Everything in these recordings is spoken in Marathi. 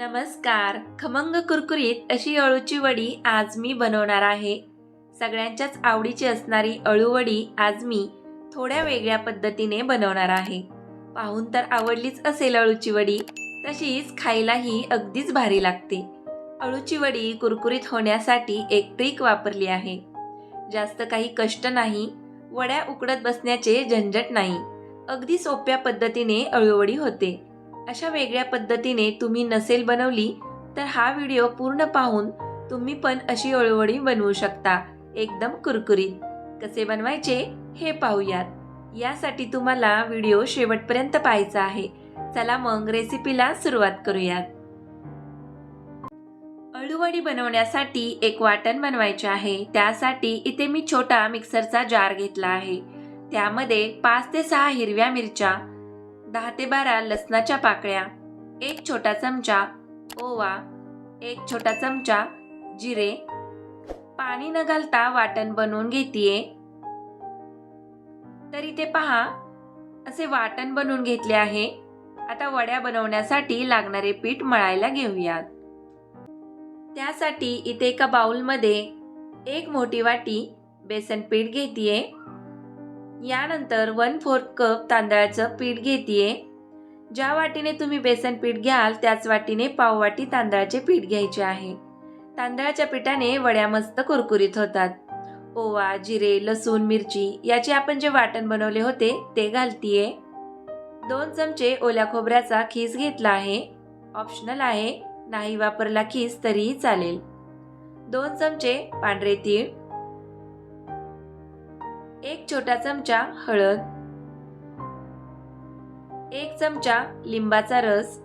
नमस्कार. खमंग कुरकुरीत अशी अळूची वडी आज मी बनवणार आहे. सगळ्यांच्याच आवडीची असणारी अळूवडी आज मी थोड्या वेगळ्या पद्धतीने बनवणार आहे. पाहून तर आवडलीच असेल अळूची वडी. तशीच खायलाही अगदीच भारी लागते. अळूची वडी कुरकुरीत होण्यासाठी एक ट्रिक वापरली आहे. जास्त काही कष्ट नाही वड्या उकडत बसण्याचे झंझट नाही. अगदी सोप्या पद्धतीने अळूवडी होते. अशा वेगळ्या पद्धतीने तुम्ही नसेल बनवली तर हा व्हिडिओ पूर्ण पाहून तुम्ही पण अशी अळूवडी बनवू शकता. एकदम कुरकुरीत. कसे बनवायचे हे पाहूयात. यासाठी तुम्हाला व्हिडिओ शेवटपर्यंत पाहायचा आहे. चला मग रेसिपीला सुरुवात करूयात. अळूवडी बनवण्यासाठी एक वाटण बनवायचे आहे. त्यासाठी इथे मी छोटा मिक्सरचा जार घेतला आहे. त्यामध्ये पाच ते सहा हिरव्या मिरच्या दहा ते बारा लसणाच्या पाकळ्या एक छोटा चमचा ओवा एक छोटा चमचा जिरे पाणी न घालता वाटण बनवून घेतीये. तर इथे पहा असे वाटण बनवून घेतले आहे. आता वड्या बनवण्यासाठी लागणारे पीठ मळायला घेऊयात. त्यासाठी इथे एका बाउलमध्ये एक मोठी वाटी बेसन पीठ घेतीये. यानंतर वन फोर्थ कप तांदळाचं पीठ घेते ज्या वाटीने तुम्ही बेसन पीठ घ्याल त्याच वाटीने पाववाटी तांदळाचे पीठ घ्यायचे आहे. तांदळाच्या पिठाने वड्या मस्त कुरकुरीत होतात. ओवा जिरे लसूण मिरची याचे आपण जे वाटण बनवले होते ते घालतीये. दोन चमचे ओल्या खोबऱ्याचा खीस घेतला आहे. ऑप्शनल आहे नाही वापरला खीस तरीही चालेल. दोन चमचे पांढरे तीळ एक छोटा चमचा हळद एक चमचा लिंबाचा रस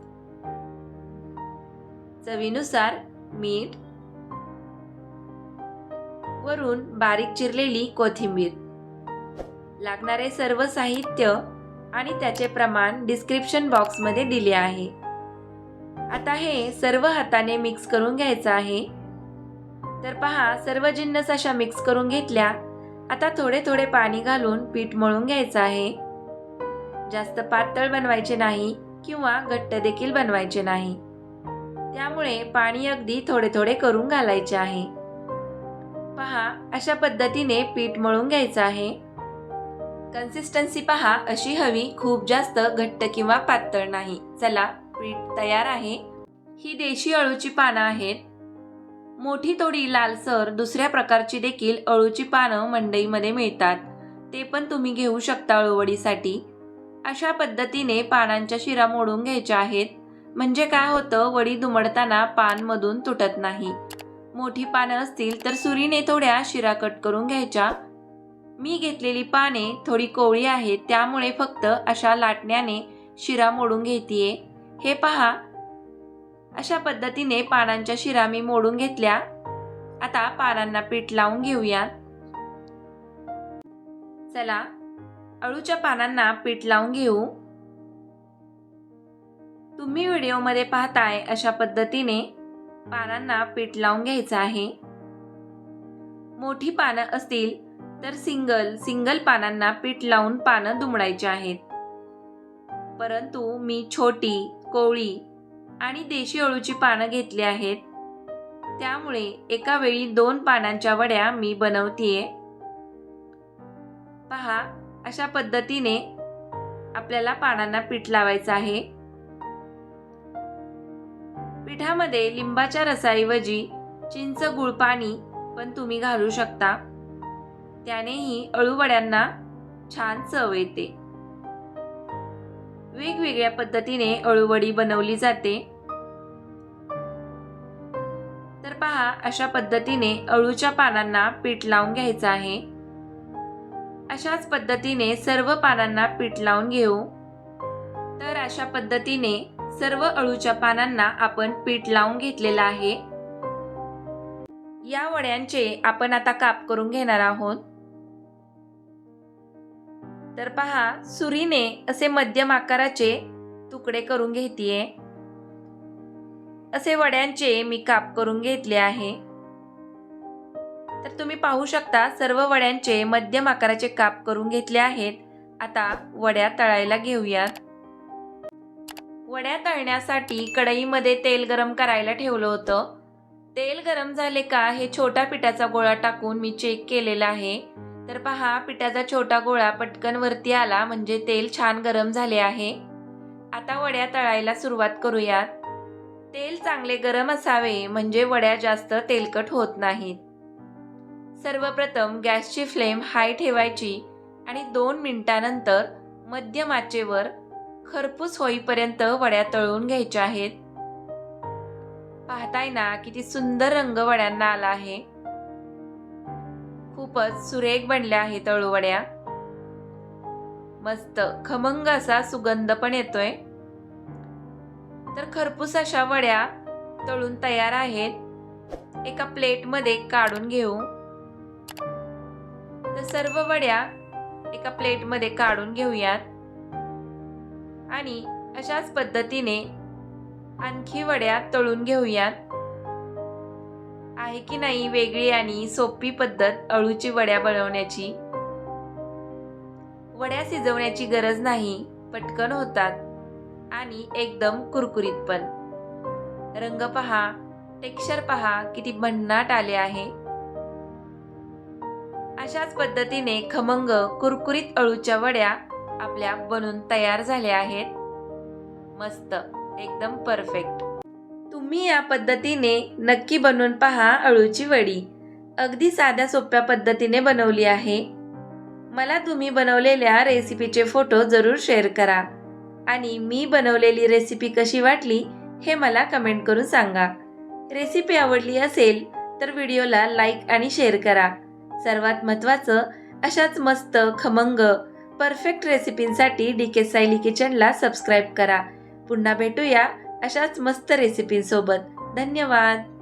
चवीनुसार मीठ वरून बारीक चिरलेली कोथिंबीर. लागणारे सर्व साहित्य आणि त्याचे प्रमाण डिस्क्रिप्शन बॉक्समध्ये दिले आहे. आता हे सर्व हाताने मिक्स करून घ्यायचं आहे. तर पहा सर्व जिन्नस अशा मिक्स करून घेतल्या आता थोडे थोडे पाणी घालून पीठ मळून घ्यायचं आहे. जास्त पातळ बनवायचे नाही किंवा घट्ट देखील बनवायचे नाही. त्यामुळे पाणी अगदी थोडे थोडे करून घालायचे आहे. पहा अशा पद्धतीने पीठ मळून घ्यायचं आहे. कन्सिस्टन्सी पहा अशी हवी खूप जास्त घट्ट किंवा पातळ नाही. चला पीठ तयार आहे. ही देशी अळूची पानं आहेत. मोठी तोडी लालसर दुसऱ्या प्रकारची देखील अळूची पानं मंडईमध्ये मिळतात. ते पण तुम्ही घेऊ शकता अळूवडीसाठी. अशा पद्धतीने पानांच्या शिरा मोडून घ्यायच्या आहेत. म्हणजे काय होतं वडी दुमडताना पानमधून तुटत नाही. मोठी पानं असतील तर सुरीने थोड्या शिरा कट करून घ्यायच्या. मी घेतलेली पाने थोडी कोवळी आहेत त्यामुळे फक्त अशा लाटण्याने शिरा मोडून घेतीये. हे पहा अशा पद्धतीने पानांच्या शिरा मी मोडून घेतल्या. आता पानांना पीठ लावून घेऊया. चला अळूच्या पानांना पीठ लावून घेऊ. तुम्ही व्हिडिओमध्ये पाहताय अशा पद्धतीने पानांना पीठ लावून घ्यायचं आहे. मोठी पानं असतील तर सिंगल सिंगल पानांना पीठ लावून पानं दुमडायची आहेत. परंतु मी छोटी कोवळी आणि देशी अळूची पानं घेतली आहेत. त्यामुळे एका वेळी दोन पानांच्या वड्या मी बनवतीये. पहा अशा पद्धतीने आपल्याला पानांना पीठ लावायचं आहे. पिठामध्ये लिंबाच्या रसाऐवजी चिंच गुळ पाणी पण तुम्ही घालू शकता. त्यानेही अळूवड्यांना छान चव येते. वेगवेगळ्या पद्धतीने अळूवडी बनवली जाते. तर पहा अशा पद्धतीने अळूच्या पानांना पीठ लावून घ्यायचं आहे. अशाच पद्धतीने सर्व पानांना पीठ लावून घेऊ. तर अशा पद्धतीने सर्व अळूच्या पानांना आपण पीठ लावून घेतलेलं आहे. या वड्यांचे आपण आता काप करून घेणार आहोत. तर पहा सुरीने असे मध्यम आकाराचे तुकडे करून घेतीये. असे वड्यांचे मी काप करून घेतले आहे. तर तुम्ही पाहू शकता सर्व वड्यांचे मध्यम आकाराचे काप करून घेतले आहेत. आता वड्या तळायला घेऊयात. वड्या तळण्यासाठी कढईमध्ये तेल गरम करायला ठेवलं होतं. तेल गरम झाले का हे छोटा पिठाचा गोळा टाकून मी चेक केलेला आहे. तर पहा पिठाचा छोटा गोळा पटकन वरती आला म्हणजे तेल छान गरम झाले आहे. आता वड्या तळायला सुरुवात करूयात. तेल चांगले गरम असावे म्हणजे वड्या जास्त तेलकट होत नाहीत. सर्वप्रथम गॅसची फ्लेम हाय ठेवायची आणि दोन मिनिटानंतर मध्यम आचेवर खरपूस होईपर्यंत वड्या तळून घ्यायच्या आहेत. पाहताय ना किती सुंदर रंग वड्यांना आला आहे. खूपच सुरेख बनल्या आहेत तळूवड्या. मस्त खमंग असा सुगंध पण येतोय. तर खरपूस अशा वड्या तळून तयार आहेत. एका प्लेटमध्ये काढून घेऊ. तर सर्व वड्या एका प्लेटमध्ये काढून घेऊयात. आणि अशाच पद्धतीने आणखी वड्या तळून घेऊयात. आहे की नाही वेगळी आणि सोपी पद्धत अळूची वड्या बनवण्याची? वड्या शिजवण्याची गरज नाही पटकन होतात आणि एकदम कुरकुरीत पण. रंग पहा टेक्स्चर पहा किती भन्नाट आले आहे. अशाच पद्धतीने खमंग कुरकुरीत अळूच्या वड्या आपल्या बनून तयार झाल्या आहेत. मस्त एकदम परफेक्ट तुम्ही या पद्धतीने नक्की बनवून पहा अळूची वडी. अगदी साध्या सोप्या पद्धतीने बनवली आहे. मला तुम्ही बनवलेल्या रेसिपीचे फोटो जरूर शेअर करा. आणि मी बनवलेली रेसिपी कशी वाटली हे मला कमेंट करून सांगा. रेसिपी आवडली असेल तर व्हिडिओला लाईक आणि शेअर करा. सर्वात महत्त्वाचं अशाच मस्त खमंग परफेक्ट रेसिपींसाठी डी के सायली किचनला सबस्क्राईब करा. पुन्हा भेटूया अशाच मस्त रेसिपींसोबत धन्यवाद.